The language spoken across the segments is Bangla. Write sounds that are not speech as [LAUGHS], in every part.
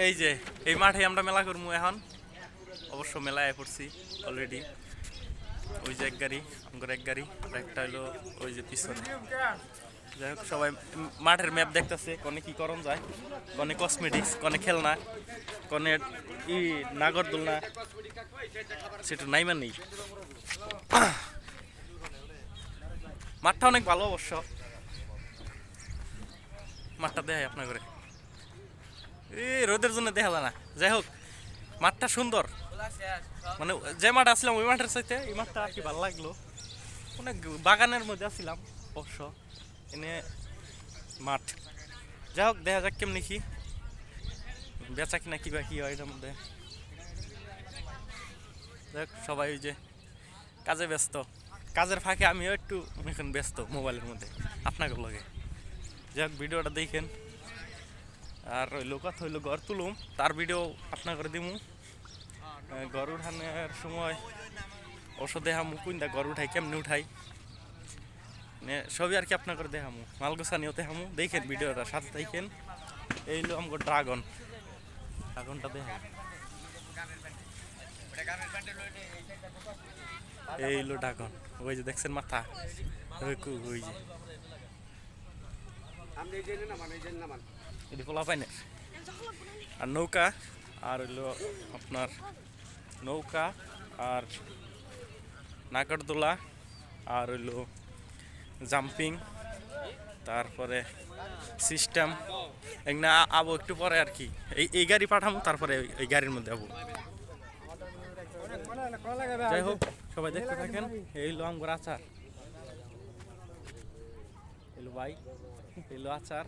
এই যে, এই মাঠে আমরা মেলা করব এখন। অবশ্য মেলায় পড়ছি অলরেডি ওই যে এক গাড়ি আমার এক গাড়ি একটা হলো ওই যে পিছনে। যাই হোক, সবাই মাঠের ম্যাপ দেখতেছে, কনে কি করণ যায়, কনে কসমেটিক্স কনে খেলনা, কনে ই নাগর নাগরদোলনা, সেটা নাই মানে মাঠটা অনেক ভালো অবশ্য। মাঠটা দেখাই আপনার করে রোদের জন্য দেখা না। যাই হোক, মাঠটা সুন্দর। মানে যে মাঠ আসলাম, ওই মাঠের সাথে এই মাঠটা আর কি ভালো লাগল। অনেক বাগানের মধ্যে আসছিলাম অবশ্য। এনে মাঠ। যাই হোক, দেখা যাক কেমনি কি বেচা কিনা কি বা কি হয় এটার মধ্যে। যাই সবাই ওই যে কাজে ব্যস্ত। কাজের ফাঁকে আমিও একটু এখন ব্যস্ত মোবাইলের মধ্যে আপনাকে লগে। যাই হোক, ভিডিওটা দেখেন। আর ওই লোকাত হইল ঘর তুলুম। তার ভিডিও আপনার করে দিমু ঘর উঠানোর সময় ওষুধ দেখামু কোনটা ঘর উঠাই, কেমনে উঠাই? সবই আর কি আপনার করে দেখামু। মালগোসানিও দেখামু। দেখেন ভিডিওটা, সাথে দেখেন এই হলো আমার ড্রাগন। ড্রাগনটা দেখা এই হলো ড্রাগন। ওই যে দেখছেন মাথা? ওই যে এটি পোলা পাইনে আর নৌকা, আর হইল আপনার নৌকা, আর নাগরদোলা, আর হইল জাম্পিং, তারপরে সিস্টেম এগুলো আবো একটু পরে আর কি। এই এই গাড়ি পাঠাবো তারপরে এই গাড়ির মধ্যে আবো। যাই হোক, সবাই দেখতে থাকেন, এই আমগর আচার। এলো ভাই, এলো আচার।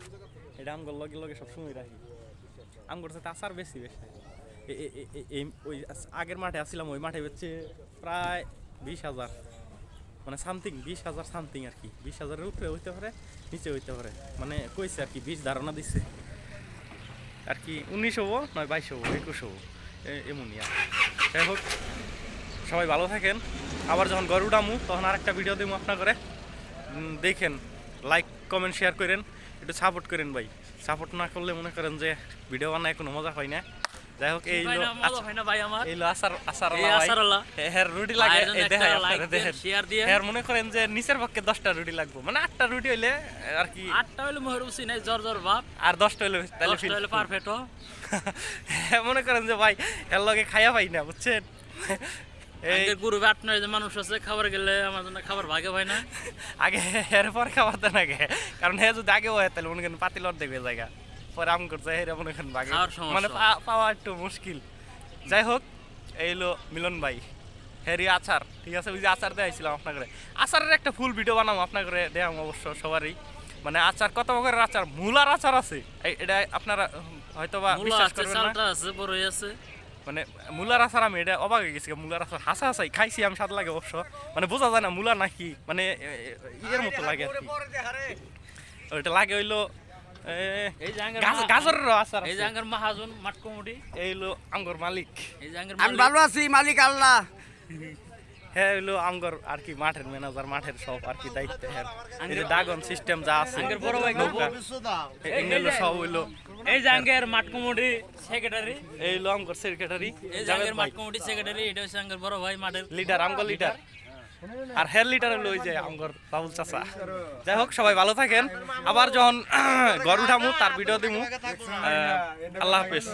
এটা আমগর লগে লগে সবসময় রাখি। আমগর সাথে আচার বেশি বেশি। এই, ওই আগের মাঠে আসছিলাম, ওই মাঠে হচ্ছে প্রায় বিশ হাজার। মানে সামথিং, বিশ হাজার সামথিং আর কি। বিশ হাজারের উপরে হইতে পারে, নিচে হইতে পারে। মানে কইছে আর কি, বিশ ধারণা দিচ্ছে আর কি উনিশ হব, নয় বাইশ হব, একুশ হব। এমনই আর। যাই হোক, সবাই ভালো থাকেন। আবার যখন গরু উঠামু, তখন আরেকটা ভিডিও দিব আপনার করে দেখেন। লাইক কমেন্ট শেয়ার করেন। একটু সাপোর্ট করেন ভাই। সাপোর্ট না করলে মনে করেন যে ভিডিও বানায় কোনো মজা হয় না। যাই হোক এই হয় রুটি লাগে। আপনারা দিয়ে। হের মনে করেন যে নিচের পক্ষে দশটা রুটি লাগবে। মানে আটটা রুটি হইলে আর কি আটটা হইলে মহের উসি নাই জ্বর জ্বর ভাব। আর দশটা হইলে তাহলে হইলে পারফেক্ট [LAUGHS] মনে করেন যে ভাই এর লগে খাইয়া পাই না বুঝছেন? এই এই গুরু আপনার যে মানুষ আছে খাবার গেলে আমার জন্য খাবার ভাগে হয় না। আগে খাবার দেন আগে। কারণ হে যদি আগে হয় তাহলে মনে করেন পাতিল অর্ধেক হয়ে জায়গা পরে আম করছে হেরে মনে করেন সমস্যা। মানে পাওয়া একটু মুশকিল। যাই হোক এই হলো মিলন ভাই। হেরি আচার ঠিক আছে? ওই যে আচার দেখাইছিলাম আপনার করে আচারের একটা ফুল ভিডিও বানাবো আপনার করে দেখাম অবশ্য সবারই। মানে আচার কত প্রকারের আচার? মূলার আচার আছে। এটা আপনারা হয়তো বা বিশ্বাস করবেন না। আছে বড়ই আছে। মানে মূলার আচার আমি এটা অবাক হয়ে গেছি মূলার আচার হাসা হাসাই খাইছি আমি স্বাদ লাগে অবশ্য। মানে বোঝা যায় না মূলা নাকি মানে ইয়ের মতো লাগে আর কি। ওইটা লাগে হইল মালিক। এই আমি ভালো আছি মালিক আল্লাহ। হ্যাঁ হইল আঙ্গর আর কি মাঠের ম্যানেজার মাঠের সব আর কি দায়িত্ব হ্যাঁ সিস্টেম যা আছে বড় ভাই সব হইল এই জাঙ্গের মাটকমুডি সেক্রেটারি এই আঙ্গর সেক্রেটারি এই জাঙ্গের মাটকমুডি সেক্রেটারি এটা হচ্ছে আঙ্গের বড় ভাই মাঠের। লিডার আমগর লিডার আর হেয়ার লিটার লই যায় আমগর বাবুল চাচা। যাই হোক সবাই ভালো থাকেন। আবার যখন ঘর উঠামু তার ভিডিও দিমু। আল্লাহ হাফেজ।